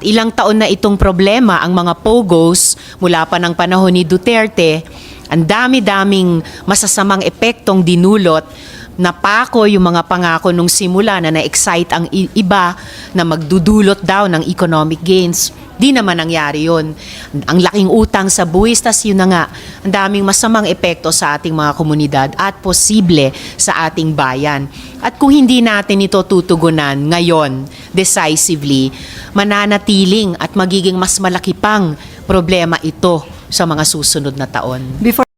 Ilang taon na itong problema ang mga pogos mula pa ng panahon ni Duterte. Ang dami-daming masasamang epektong dinulot napako yung mga pangako nung simula na na-excite ang iba na magdudulot daw ng economic gains. Di naman nangyari yun. Ang laking utang sa buwis, tas yun na nga, ang daming masamang epekto sa ating mga komunidad at posible sa ating bayan. At kung hindi natin ito tutugunan ngayon, decisively, mananatiling at magiging mas malaki pang problema ito sa mga susunod na taon. Before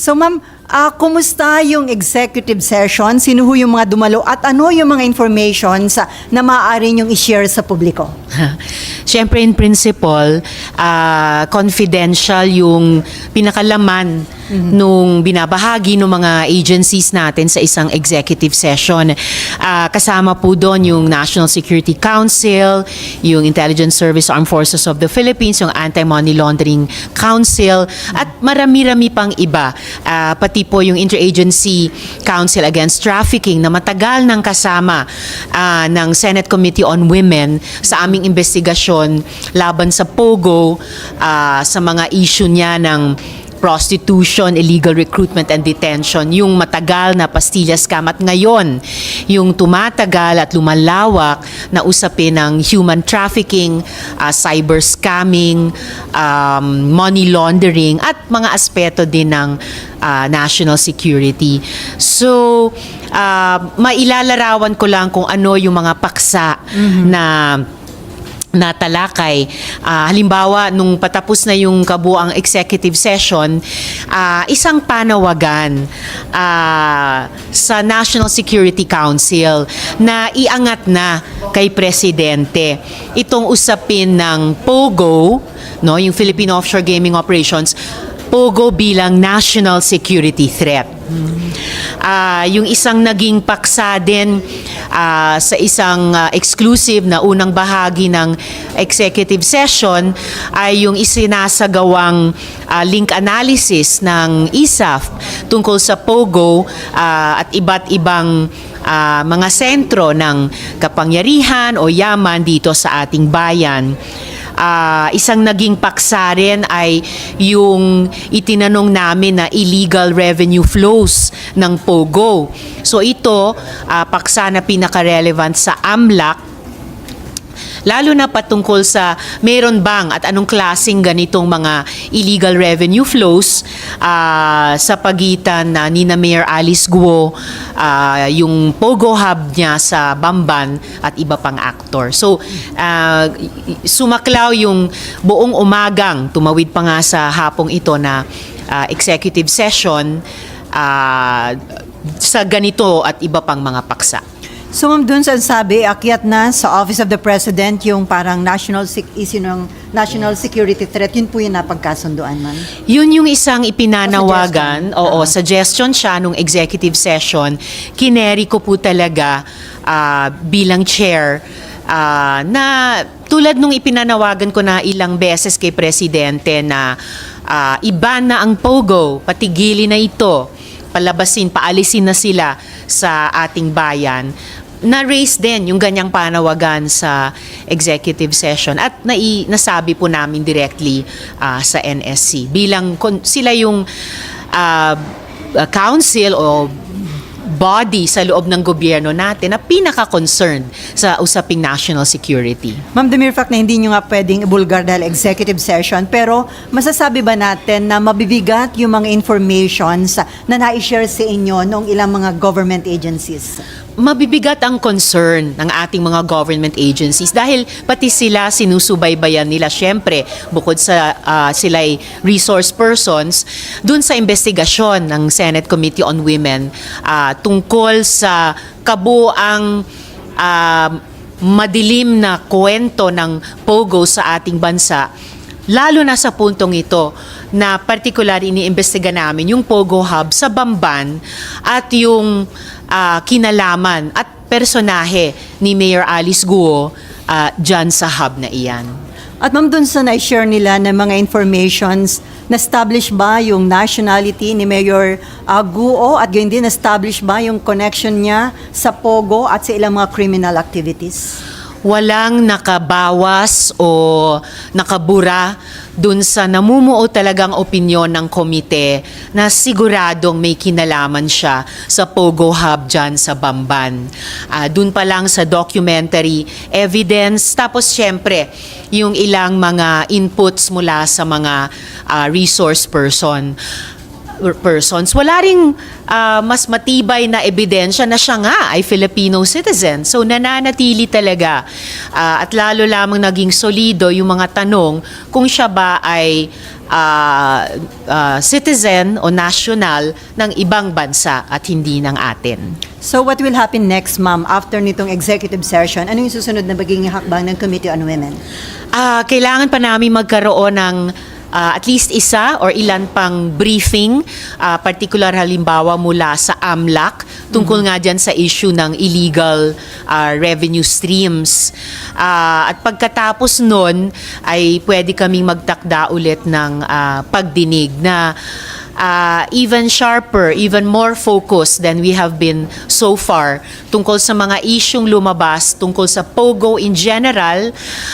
So ma'am, ah, kumusta yung executive session? Sino ho yung mga dumalo at ano yung mga informations ah, na maaari niyong i-share sa publiko? Siyempre in principle, ah, confidential yung pinakalaman nung binabahagi ng mga agencies natin sa isang executive session. Ah, kasama po doon yung National Security Council, yung Intelligence Service Armed Forces of the Philippines, yung Anti-Money Laundering Council, at marami-rami pang iba. Ah, pati po yung Interagency Council Against Trafficking na matagal nang kasama ah, ng Senate Committee on Women sa aming investigasyon laban sa POGO, ah, sa mga issue niya ng prostitution, illegal recruitment and detention, yung matagal na pastillas scam at ngayon, yung tumatagal at lumalawak na usapin ng human trafficking, ah, cyber scamming, um, money laundering at mga aspeto din ng ah, national security. So, ah, mailalarawan ko lang kung ano yung mga paksa na na talakay. Ah, halimbawa, nung patapos na yung kabuang executive session, ah, isang panawagan ah, sa National Security Council na iangat na kay Presidente itong usapin ng POGO, no, yung Philippine Offshore Gaming Operations, POGO bilang national security threat. Ah, yung isang naging paksa din ah, sa isang ah, exclusive na unang bahagi ng executive session ay yung isinasagawang ah, link analysis ng ISAF tungkol sa POGO ah, at iba't ibang ah, mga sentro ng kapangyarihan o yaman dito sa ating bayan. Ah, isang naging paksa rin ay yung itinanong namin na illegal revenue flows ng POGO. So ito, ah, paksa na pinaka-relevant sa AMLAC lalo na patungkol sa meron bang at anong klasing ganitong mga illegal revenue flows ah, sa pagitan na ni na Mayor Alice Guo, ah, yung Pogo Hub niya sa Bamban at iba pang aktor. So, y- sumaklaw yung buong umagang, tumawid pa nga sa hapong ito na ah, executive session ah, sa ganito at iba pang mga paksa. So ma'am, dun sa sabi, akyat na sa Office of the President yung parang national sec- issue ng national security threat. Yun po yung napagkasunduan, ma'am. Yun yung isang ipinanawagan, Suggestion. oo, suggestion siya nung executive session. Kineri ko po talaga ah, bilang chair ah, na tulad nung ipinanawagan ko na ilang beses kay Presidente na ah, iban na ang POGO, patigilin na ito, palabasin, paalisin na sila sa ating bayan. Na-raise din yung ganyang panawagan sa executive session at nai, nasabi po namin directly ah, sa NSC bilang sila yung ah, council o body sa loob ng gobyerno natin na pinaka-concerned sa usaping national security. Ma'am, the mere fact na hindi nyo nga pwedeng ibulgar dahil executive session, pero masasabi ba natin na mabibigat yung mga informations na na-share sa inyo ng ilang mga government agencies? Mabibigat ang concern ng ating mga government agencies dahil pati sila sinusubaybayan nila. Syempre bukod sa ah, sila'y resource persons dun sa investigasyon ng Senate Committee on Women ah, tungkol sa kabuang ah, madilim na kwento ng POGO sa ating bansa Lalo na sa puntong ito na particular iniimbestiga namin yung Pogo Hub sa Bamban at yung ah, kinalaman at personahe ni Mayor Alice Guo ah, dyan sa hub na iyan. At ma'am, dun sa na-share nila ng mga informations Na-establish ba yung nationality ni Mayor uh, Guo at gayon din na-establish ba yung connection niya sa Pogo at sa ilang mga criminal activities? walang nakabawas o nakabura dun sa namumuo talagang opinyon ng komite na siguradong may kinalaman siya sa Pogo Hub dyan sa Bamban. Ah, dun pa lang sa documentary evidence, tapos syempre yung ilang mga inputs mula sa mga ah, resource person persons, wala ring ah, mas matibay na ebidensya na siya nga ay Filipino citizen. So nananatili talaga ah, at lalo lamang naging solido yung mga tanong kung siya ba ay ah, ah, citizen o national ng ibang bansa at hindi ng atin. So what will happen next, ma'am, after nitong executive session? Ano yung susunod na magiging hakbang ng Committee on Women? Ah, kailangan pa namin magkaroon ng ah, at least isa or ilan pang briefing, ah, particular halimbawa mula sa AMLAC, tungkol nga dyan sa issue ng illegal ah, revenue streams. Ah, at pagkatapos nun, ay pwede kaming magtakda ulit ng ah, pagdinig na uh, even sharper, even more focused than we have been so far tungkol sa mga isyong lumabas tungkol sa Pogo in general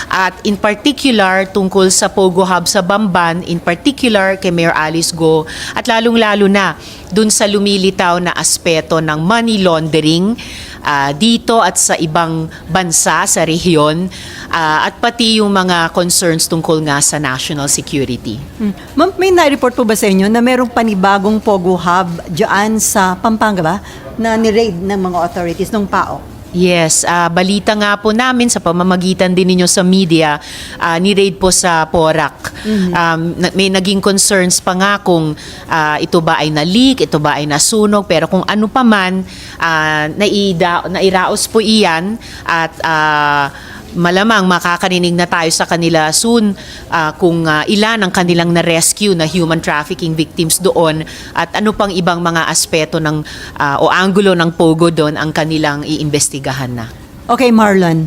at in particular tungkol sa Pogo Hub sa Bamban, in particular kay Mayor Alice Go at lalong-lalo na dun sa lumilitaw na aspeto ng money laundering ah, dito at sa ibang bansa sa rehiyon ah, at pati yung mga concerns tungkol nga sa national security. Hmm. Ma'am, may na-report po ba sa inyo na merong panibagong Pogo Hub dyan sa Pampanga ba na ni-raid ng mga authorities ng PAO? Yes, ah, balita nga po namin sa pamamagitan din ninyo sa media, ah, ni-raid po sa Porac. Um, na- may naging concerns pa nga kung ah, ito ba ay na-leak, ito ba ay nasunog, pero kung ano pa man, ah, naida, nairaos po iyan at ah, malamang makakarinig na tayo sa kanila soon ah, kung ah, ilan ang kanilang na-rescue na human trafficking victims doon at ano pang ibang mga aspeto ng ah, o anggulo ng pogo doon ang kanilang iimbestigahan na. Okay, Marlon.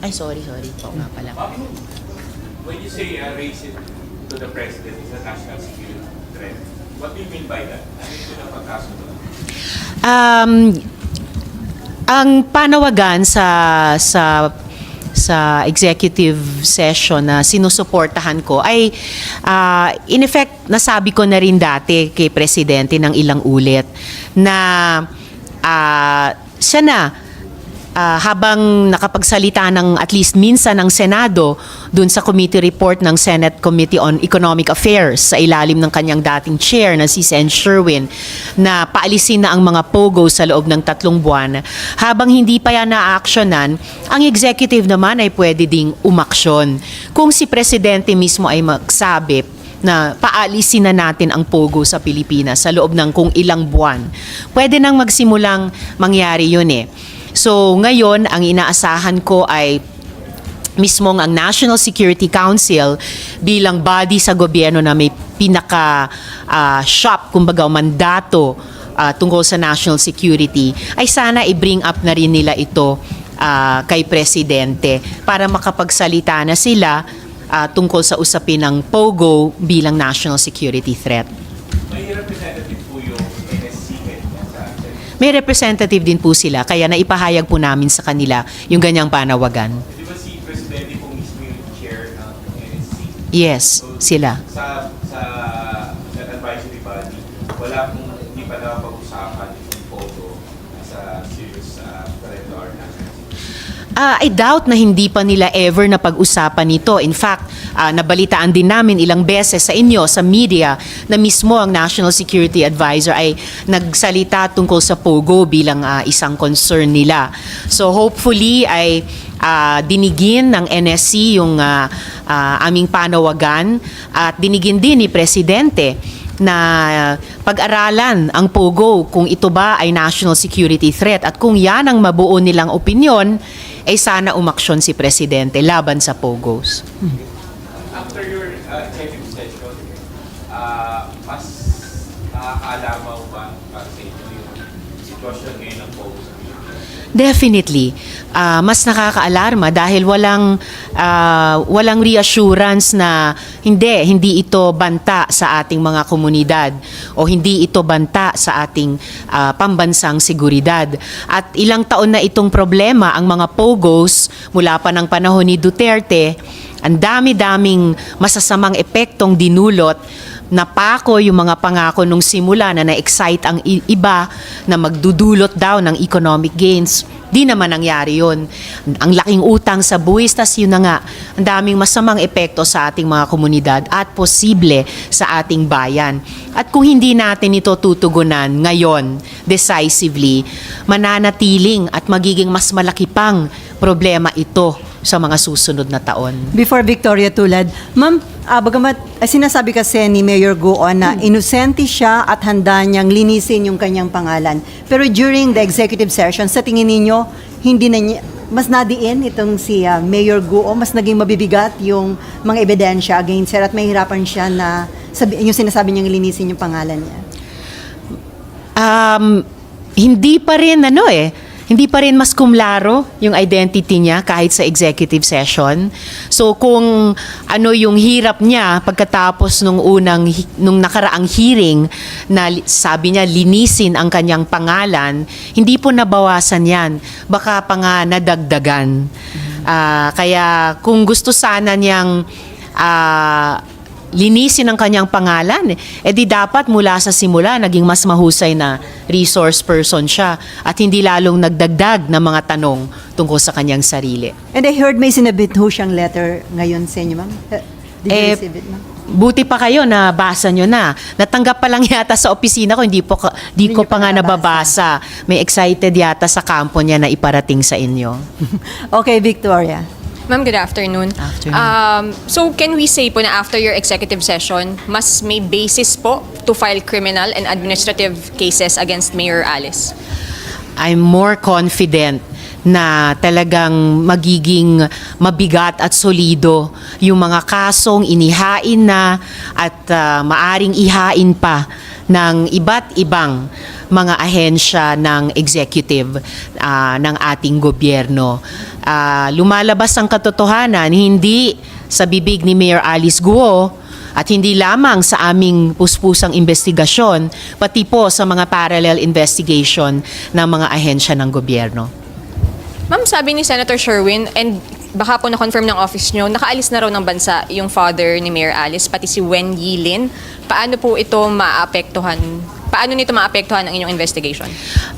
Ay, sorry, sorry. Po nga pala. When you say uh, raise it to the president is a national security threat, what do you mean by that? Ano yung pinapagkasunod? Um, ang panawagan sa sa sa executive session na sinusuportahan ko ay ah, in effect nasabi ko na rin dati kay presidente ng ilang ulit na ah, siya na Ah, habang nakapagsalita ng at least minsan ng Senado dun sa committee report ng Senate Committee on Economic Affairs sa ilalim ng kanyang dating chair na si Sen Sherwin na paalisin na ang mga pogo sa loob ng tatlong buwan habang hindi pa yan na-actionan ang executive naman ay pwede ding umaksyon kung si presidente mismo ay magsabi na paalisin na natin ang pogo sa Pilipinas sa loob ng kung ilang buwan. Pwede nang magsimulang mangyari yun eh. So ngayon, ang inaasahan ko ay mismong ang National Security Council bilang body sa gobyerno na may pinaka ah, shop, kumbaga mandato ah, tungkol sa national security, ay sana i-bring up na rin nila ito ah, kay Presidente para makapagsalita na sila ah, tungkol sa usapin ng POGO bilang national security threat. May representative po yung NSC head niya sa Senate. May representative din po sila, kaya naipahayag po namin sa kanila yung ganyang panawagan. Di ba si Presidente po mismo yung chair ng NSC? Yes, sila. Sa sa sa advisory body, wala pong hindi pa napag-usapan yung photo sa serious uh, threat our national. Ah, I doubt na hindi pa nila ever na pag-usapan nito. In fact, ah, nabalitaan din namin ilang beses sa inyo, sa media, na mismo ang National Security Advisor ay nagsalita tungkol sa POGO bilang ah, isang concern nila. So hopefully ay ah, dinigin ng NSC yung ah, ah, aming panawagan at dinigin din ni Presidente na pag-aralan ang POGO kung ito ba ay national security threat at kung yan ang mabuo nilang opinyon, ay sana umaksyon si Presidente laban sa POGOs. After your uh, executive session, uh, mas nakakaalaman ba para sa inyo yung sitwasyon ngayon ng Pilipinas? Definitely. Ah, mas nakakaalarma dahil walang ah, walang reassurance na hindi hindi ito banta sa ating mga komunidad o hindi ito banta sa ating ah, pambansang seguridad. At ilang taon na itong problema ang mga pogos mula pa ng panahon ni Duterte, ang dami-daming masasamang epektong dinulot napako yung mga pangako nung simula na na-excite ang iba na magdudulot daw ng economic gains. Di naman nangyari yun. Ang laking utang sa buwis, tas yun na nga, ang daming masamang epekto sa ating mga komunidad at posible sa ating bayan. At kung hindi natin ito tutugunan ngayon decisively, mananatiling at magiging mas malaki pang problema ito sa mga susunod na taon. Before Victoria Tulad, ma'am, ah, bagamat ah, sinasabi kasi ni Mayor Guon na inosente siya at handa niyang linisin yung kanyang pangalan. Pero during the executive session, sa tingin ninyo, hindi na niya, mas nadiin itong si ah, Mayor Guo, mas naging mabibigat yung mga ebidensya against her at mahirapan siya na sabi, yung sinasabi niyang linisin yung pangalan niya. um, hindi pa rin ano eh, hindi pa rin mas kumlaro yung identity niya kahit sa executive session. So kung ano yung hirap niya pagkatapos nung unang nung nakaraang hearing na sabi niya linisin ang kanyang pangalan, hindi po nabawasan 'yan. Baka pa nga nadagdagan. Ah, kaya kung gusto sana niyang ah, linisin ang kanyang pangalan, eh di dapat mula sa simula naging mas mahusay na resource person siya at hindi lalong nagdagdag ng mga tanong tungkol sa kanyang sarili. And I heard may sinabit ho siyang letter ngayon sa inyo, ma'am. Eh, Did you Eh, receive it, ma'am? Buti pa kayo na basa nyo na. Natanggap pa lang yata sa opisina ko, hindi, po, Hindi ko pa pa nga nababasa. nababasa. May excited yata sa kampo niya na iparating sa inyo. Okay, Victoria. Ma'am, good afternoon. Afternoon. Um, so, can we say po na after your executive session, mas may basis po to file criminal and administrative cases against Mayor Alice? I'm more confident na talagang magiging mabigat at solido yung mga kasong inihain na at ah, maaring ihain pa ng iba't ibang mga ahensya ng executive ah, ng ating gobyerno. Ah, lumalabas ang katotohanan, hindi sa bibig ni Mayor Alice Guo at hindi lamang sa aming puspusang investigasyon, pati po sa mga parallel investigation ng mga ahensya ng gobyerno. Ma'am, sabi ni Senator Sherwin, and baka po na-confirm ng office nyo, nakaalis na raw ng bansa yung father ni Mayor Alice, pati si Wen Yilin. Paano po ito maapektuhan? Paano nito maapektuhan ang inyong investigation?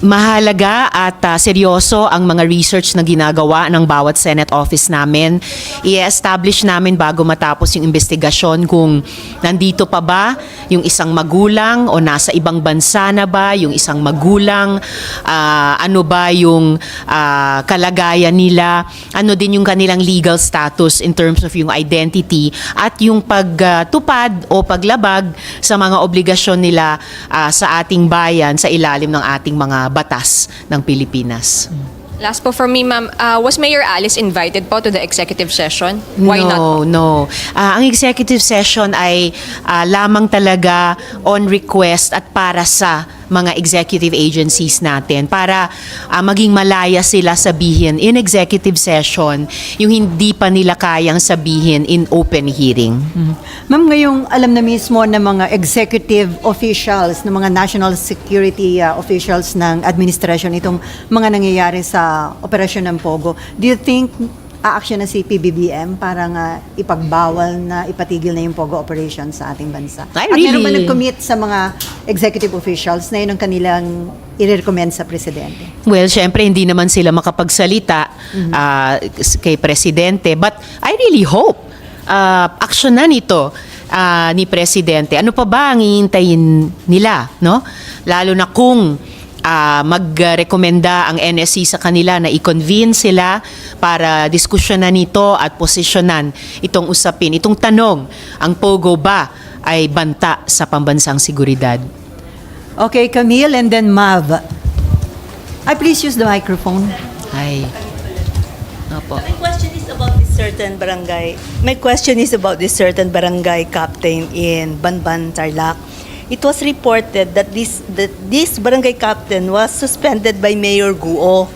Mahalaga at ah, seryoso ang mga research na ginagawa ng bawat Senate office namin. I-establish namin bago matapos yung investigasyon kung nandito pa ba yung isang magulang o nasa ibang bansa na ba yung isang magulang, ah, ano ba yung ah, kalagayan nila, ano din yung kanilang legal status in terms of yung identity at yung pagtupad o paglabag sa mga obligasyon nila ah, sa ating bayan sa ilalim ng ating mga batas ng Pilipinas. Last po for me, ma'am, uh, was Mayor Alice invited po to the executive session? Why no, not po? No, Ah, ang executive session ay ah, lamang talaga on request at para sa mga executive agencies natin para ah, maging malaya sila sabihin in executive session yung hindi pa nila kayang sabihin in open hearing. Ma'am, ngayong alam na mismo ng mga executive officials, ng mga national security uh, officials ng administration itong mga nangyayari sa operasyon ng Pogo, do you think aaksyon na si PBBM para nga ipagbawal na ipatigil na yung Pogo operation sa ating bansa? I At meron ba nag-commit sa mga executive officials na yun ang kanilang i-recommend sa presidente? Well, syempre hindi naman sila makapagsalita ah, kay presidente but I really hope uh, aksyonan ito ah, ni presidente. Ano pa ba ang iintayin nila, no? Lalo na kung ah, magrekomenda ang NSC sa kanila na i-convene sila para diskusyonan ito at posisyonan itong usapin. Itong tanong, ang POGO ba ay banta sa pambansang seguridad? Okay, Camille and then Mav. I please use the microphone. Ay. Opo. My question is about this certain barangay. My question is about this certain barangay captain in Banban, Tarlac. It was reported that this that this barangay captain was suspended by Mayor Guo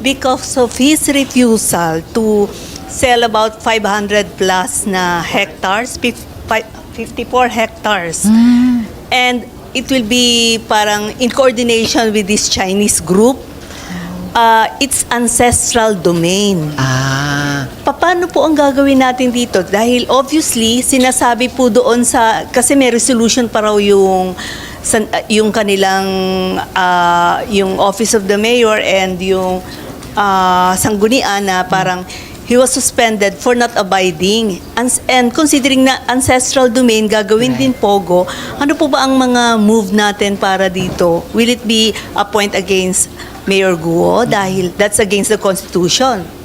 because of his refusal to sell about 500 plus na hectares, fif- fi- 54 hectares. And it will be parang in coordination with this Chinese group. Uh, it's ancestral domain. Ah, Paano po ang gagawin natin dito? Dahil obviously, sinasabi po doon sa, kasi may resolution pa raw yung, uh, yung kanilang, uh, yung Office of the Mayor and yung uh, sanggunian na parang he was suspended for not abiding. And, and considering na ancestral domain, gagawin din Pogo, ano po ba ang mga move natin para dito? Will it be a point against Mayor Guo dahil that's against the Constitution?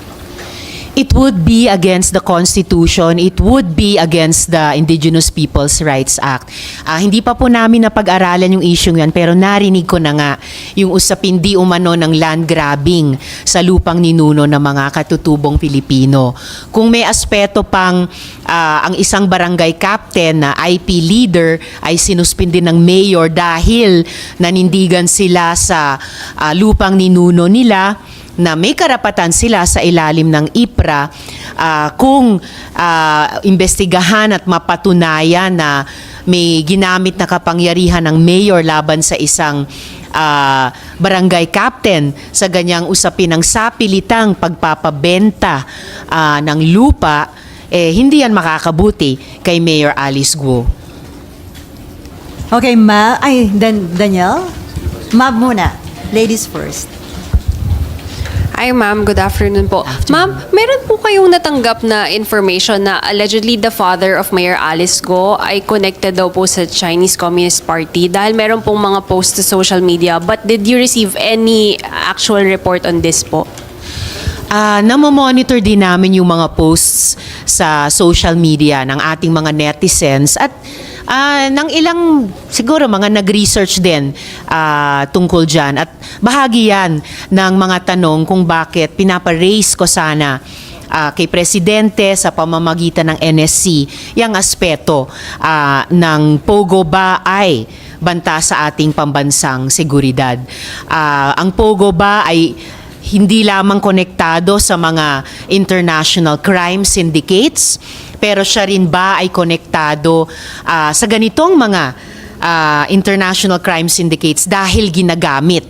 It would be against the Constitution, it would be against the Indigenous Peoples' Rights Act. Ah, hindi pa po namin napag-aralan yung issue yan, pero narinig ko na nga yung usapin di umano ng land grabbing sa lupang ninuno ng mga katutubong Pilipino. Kung may aspeto pang ah, ang isang barangay captain na IP leader ay sinuspindi ng mayor dahil nanindigan sila sa ah, lupang ninuno nila, na may karapatan sila sa ilalim ng IPRA ah, kung ah, imbestigahan at mapatunayan na may ginamit na kapangyarihan ng mayor laban sa isang ah, barangay captain sa ganyang usapin ng sapilitang pagpapabenta ah, ng lupa, eh, hindi yan makakabuti kay Mayor Alice Guo. Okay, Ma, ay, Dan Daniel? Mab muna. Ladies first. Hi ma'am, good afternoon po. Ma'am, meron po kayong natanggap na information na allegedly the father of Mayor Alice Go ay connected daw po sa Chinese Communist Party dahil meron pong mga posts sa social media. But did you receive any actual report on this po? Ah, namomonitor din namin yung mga posts sa social media ng ating mga netizens at ah, ng ilang siguro mga nag-research din ah, tungkol dyan at bahagi yan ng mga tanong kung bakit pinapa-raise ko sana ah, kay Presidente sa pamamagitan ng NSC yung aspeto ah, ng Pogo ba ay banta sa ating pambansang seguridad. Ah, ang Pogo ba ay hindi lamang konektado sa mga international crime syndicates, pero siya rin ba ay konektado ah, sa ganitong mga ah, international crime syndicates dahil ginagamit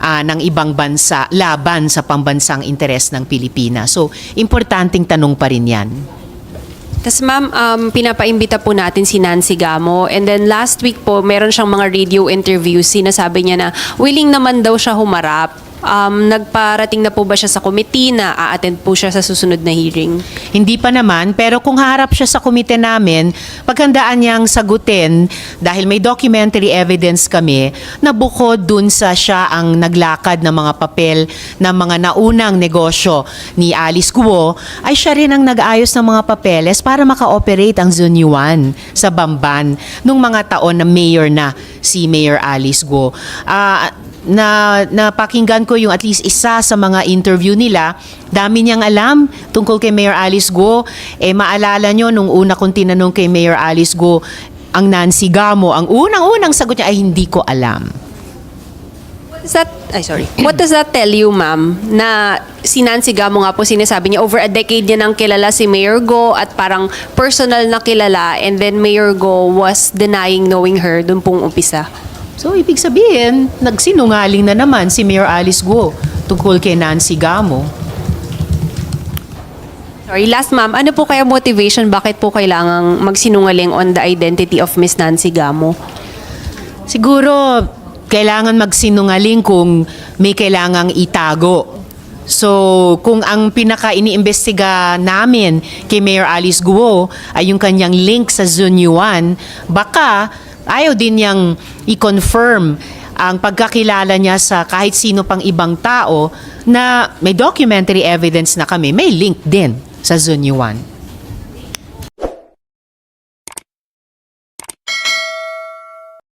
ah, ng ibang bansa laban sa pambansang interes ng Pilipinas. So, importanteng tanong pa rin yan. Tapos ma'am, um, pinapaimbita po natin si Nancy Gamo and then last week po meron siyang mga radio interviews. Sinasabi niya na willing naman daw siya humarap. Um, nagparating na po ba siya sa committee na a-attend po siya sa susunod na hearing? Hindi pa naman, pero kung harap siya sa komite namin, paghandaan niyang sagutin dahil may documentary evidence kami na bukod dun sa siya ang naglakad ng mga papel ng mga naunang negosyo ni Alice Guo, ay siya rin ang nag-ayos ng mga papeles para maka-operate ang Zunyuan sa Bamban nung mga taon na mayor na si Mayor Alice Guo. Ah, na napakinggan ko yung at least isa sa mga interview nila, dami niyang alam tungkol kay Mayor Alice Go. Eh maalala nyo nung una kong tinanong kay Mayor Alice Go, ang Nancy Gamo, ang unang-unang sagot niya ay hindi ko alam. What does that, ay sorry. What does that tell you, ma'am? Na si Nancy Gamo nga po sinasabi niya, over a decade niya nang kilala si Mayor Go at parang personal na kilala and then Mayor Go was denying knowing her dun pong umpisa. So ibig sabihin, nagsinungaling na naman si Mayor Alice Go tungkol kay Nancy Gamo. Sorry, last ma'am, ano po kaya motivation bakit po kailangang magsinungaling on the identity of Miss Nancy Gamo? Siguro, kailangan magsinungaling kung may kailangang itago. So, kung ang pinaka iniimbestiga namin kay Mayor Alice Guo ay yung kanyang link sa Zunyuan, baka ayaw din niyang i-confirm ang pagkakilala niya sa kahit sino pang ibang tao na may documentary evidence na kami, may link din sa Zunyuan.